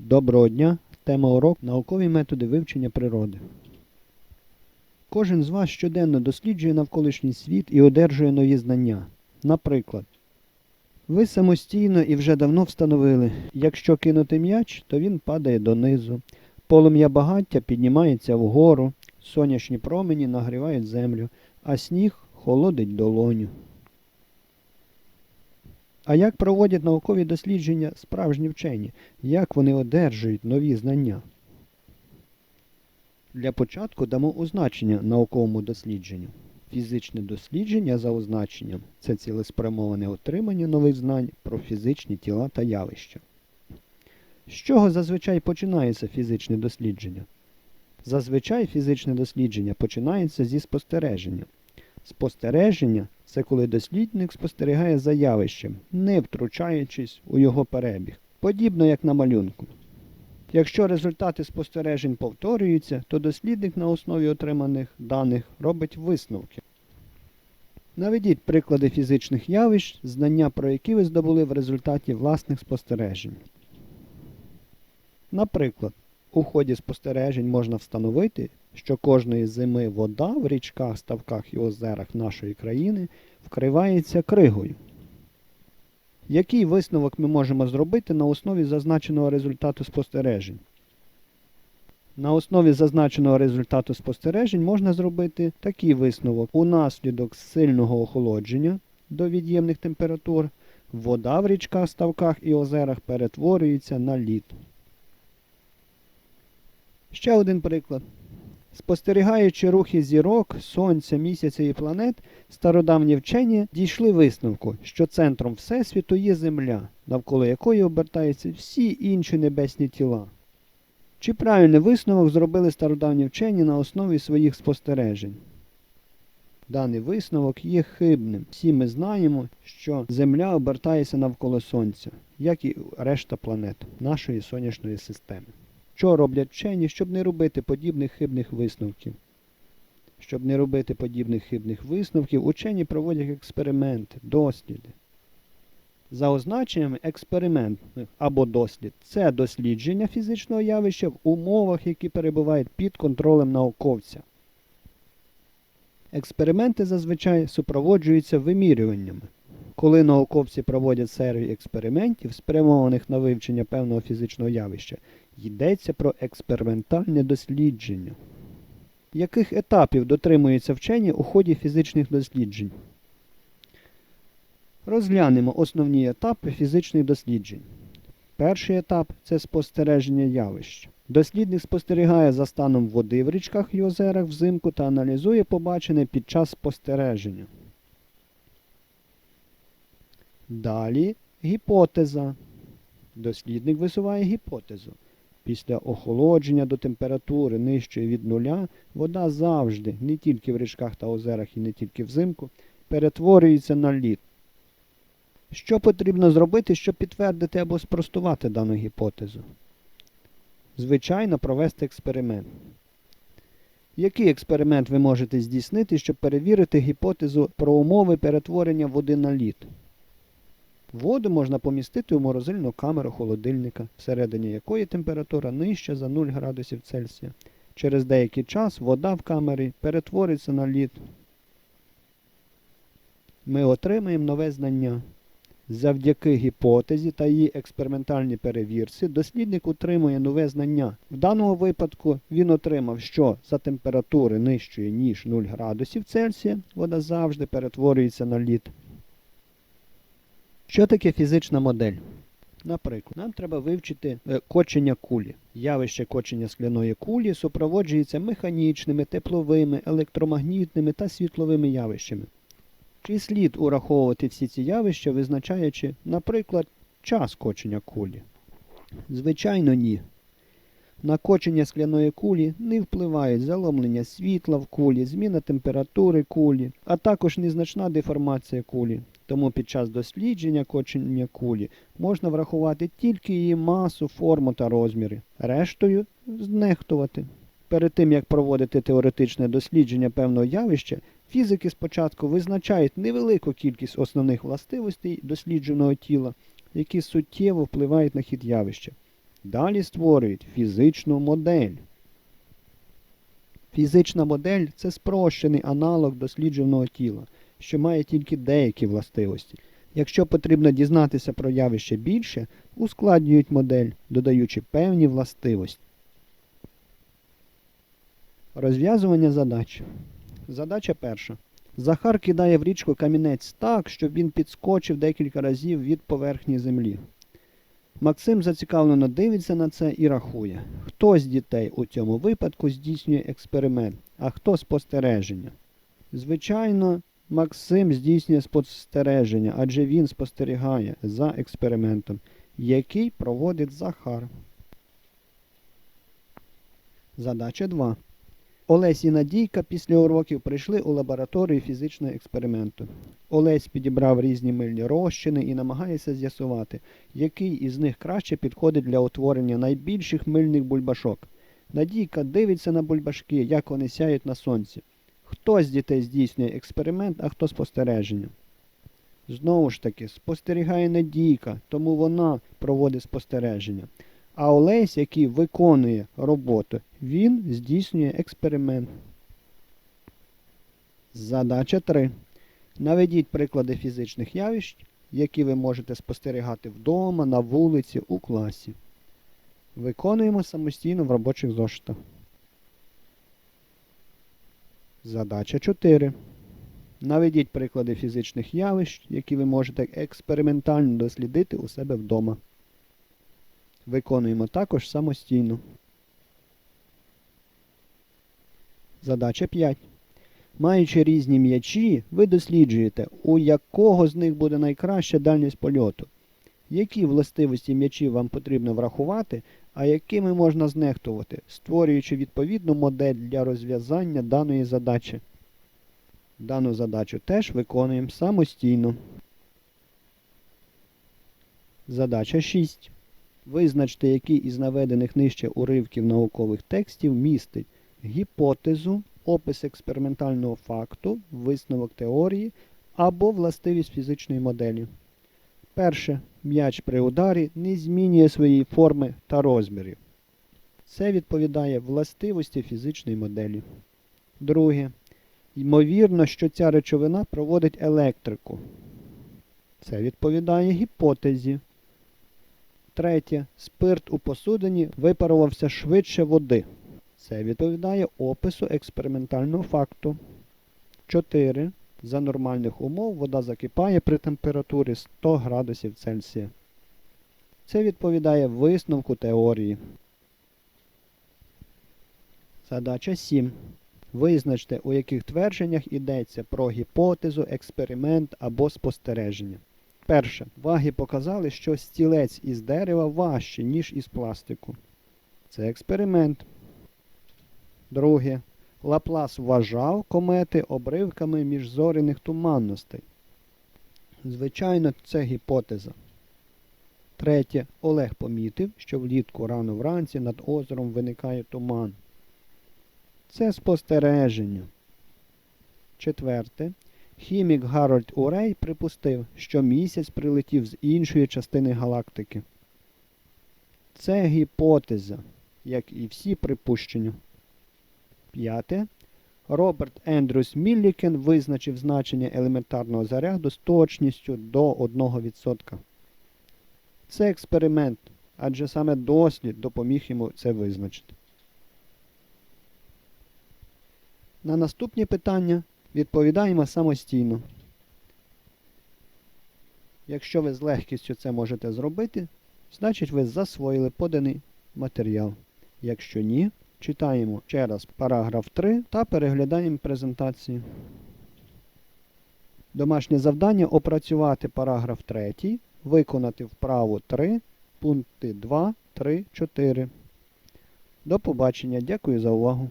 Доброго дня! Тема урок наукові методи вивчення природи. Кожен з вас щоденно досліджує навколишній світ і одержує нові знання. Наприклад, ви самостійно і вже давно встановили, якщо кинути м'яч, то він падає донизу. Полум'я багаття піднімається вгору, сонячні промені нагрівають землю, а сніг холодить долоню. А як проводять наукові дослідження справжні вчені? Як вони одержують нові знання? Для початку дамо означення науковому дослідженню. Фізичне дослідження за означенням це цілеспрямоване отримання нових знань про фізичні тіла та явища. З чого зазвичай починається фізичне дослідження? Зазвичай фізичне дослідження починається зі спостереження. Спостереження це коли дослідник спостерігає за явищем, не втручаючись у його перебіг, подібно як на малюнку. Якщо результати спостережень повторюються, то дослідник на основі отриманих даних робить висновки. Наведіть приклади фізичних явищ, знання про які ви здобули в результаті власних спостережень. Наприклад, у ході спостережень можна встановити, що кожної зими вода в річках, ставках і озерах нашої країни вкривається кригою. Який висновок ми можемо зробити на основі зазначеного результату спостережень? На основі зазначеного результату спостережень можна зробити такий висновок. Унаслідок сильного охолодження до від'ємних температур вода в річках, ставках і озерах перетворюється на лід. Ще один приклад. Спостерігаючи рухи зірок, сонця, місяця і планет, стародавні вчені дійшли висновку, що центром Всесвіту є Земля, навколо якої обертаються всі інші небесні тіла. Чи правильний висновок зробили стародавні вчені на основі своїх спостережень? Даний висновок є хибним. Всі ми знаємо, що Земля обертається навколо Сонця, як і решта планет нашої сонячної системи. Що роблять вчені, щоб не робити подібних хибних висновків? Щоб не робити подібних хибних висновків, учені проводять експерименти, досліди. За означенням експеримент або дослід це дослідження фізичного явища в умовах, які перебувають під контролем науковця. Експерименти зазвичай супроводжуються вимірюваннями. Коли науковці проводять серію експериментів, спрямованих на вивчення певного фізичного явища, йдеться про експериментальне дослідження. Яких етапів дотримуються вчені у ході фізичних досліджень? Розглянемо основні етапи фізичних досліджень. Перший етап це спостереження явищ. Дослідник спостерігає за станом води в річках і озерах взимку та аналізує побачене під час спостереження. Далі гіпотеза. Дослідник висуває гіпотезу. Після охолодження до температури нижчої від нуля вода завжди, не тільки в річках та озерах і не тільки взимку, перетворюється на лід. Що потрібно зробити, щоб підтвердити або спростувати дану гіпотезу? Звичайно, провести експеримент. Який експеримент ви можете здійснити, щоб перевірити гіпотезу про умови перетворення води на лід? Воду можна помістити у морозильну камеру холодильника, всередині якої температура нижча за 0 градусів Цельсія. Через деякий час вода в камері перетвориться на лід. Ми отримаємо нове знання. Завдяки гіпотезі та її експериментальній перевірці дослідник отримує нове знання. В даному випадку він отримав, що за температури нижчої, ніж 0 градусів Цельсія, вода завжди перетворюється на лід. Що таке фізична модель? Наприклад, нам треба вивчити е, кочення кулі. Явище кочення скляної кулі супроводжується механічними, тепловими, електромагнітними та світловими явищами. Чи слід ураховувати всі ці явища, визначаючи, наприклад, час кочення кулі? Звичайно, ні. На кочення скляної кулі не впливають заломлення світла в кулі, зміна температури кулі, а також незначна деформація кулі. Тому під час дослідження кочення кулі можна врахувати тільки її масу, форму та розміри, рештою знехтувати. Перед тим як проводити теоретичне дослідження певного явища, фізики спочатку визначають невелику кількість основних властивостей дослідженого тіла, які суттєво впливають на хід явища. Далі створюють фізичну модель. Фізична модель це спрощений аналог дослідженого тіла, що має тільки деякі властивості. Якщо потрібно дізнатися про явище більше, ускладнюють модель, додаючи певні властивості. Розв'язування задач. Задача перша. Захар кидає в річку камінець так, щоб він підскочив декілька разів від поверхні землі. Максим зацікавлено дивиться на це і рахує, хто з дітей у цьому випадку здійснює експеримент, а хто спостереження. Звичайно, Максим здійснює спостереження, адже він спостерігає за експериментом, який проводить Захар. Задача 2. Олесь і Надійка після уроків прийшли у лабораторію фізичного експерименту. Олесь підібрав різні мильні розчини і намагається з'ясувати, який із них краще підходить для утворення найбільших мильних бульбашок. Надійка дивиться на бульбашки, як вони сяють на сонці. Хто з дітей здійснює експеримент, а хто спостереження? Знову ж таки, спостерігає Надійка, тому вона проводить спостереження. А Олесь, який виконує роботу, він здійснює експеримент. Задача 3. Наведіть приклади фізичних явищ, які ви можете спостерігати вдома, на вулиці, у класі. Виконуємо самостійно в робочих зошитах. Задача 4. Наведіть приклади фізичних явищ, які ви можете експериментально дослідити у себе вдома. Виконуємо також самостійно. Задача 5. Маючи різні м'ячі, ви досліджуєте, у якого з них буде найкраща дальність польоту. Які властивості м'ячів вам потрібно врахувати, а якими можна знехтувати, створюючи відповідну модель для розв'язання даної задачі. Дану задачу теж виконуємо самостійно. Задача 6. Визначте, який із наведених нижче уривків наукових текстів містить гіпотезу, опис експериментального факту, висновок теорії або властивість фізичної моделі. Перше. М'яч при ударі не змінює своєї форми та розмірів. Це відповідає властивості фізичної моделі. Друге. Ймовірно, що ця речовина проводить електрику. Це відповідає гіпотезі. Третє. Спирт у посудині випарувався швидше води. Це відповідає опису експериментального факту. 4. За нормальних умов вода закипає при температурі 100 градусів Цельсія. Це відповідає висновку теорії. Задача 7. Визначте, у яких твердженнях йдеться про гіпотезу, експеримент або спостереження. Перше. Ваги показали, що стілець із дерева важче, ніж із пластику. Це експеримент. Друге. Лаплас вважав комети обривками міжзоряних туманностей. Звичайно, це гіпотеза. Третє. Олег помітив, що влітку рано вранці над озером виникає туман. Це спостереження. Четверте. Хімік Гарольд Урей припустив, що місяць прилетів з іншої частини галактики. Це гіпотеза, як і всі припущення. П'яте. Роберт Ендрюс Міллікен визначив значення елементарного заряду з точністю до 1%. Це експеримент, адже саме дослід допоміг йому це визначити. На наступні питання відповідаємо самостійно. Якщо ви з легкістю це можете зробити, значить ви засвоїли поданий матеріал. Якщо ні, читаємо ще раз параграф 3 та переглядаємо презентацію. Домашнє завдання опрацювати параграф 3, виконати вправу 3, пункти 2, 3, 4. До побачення. Дякую за увагу.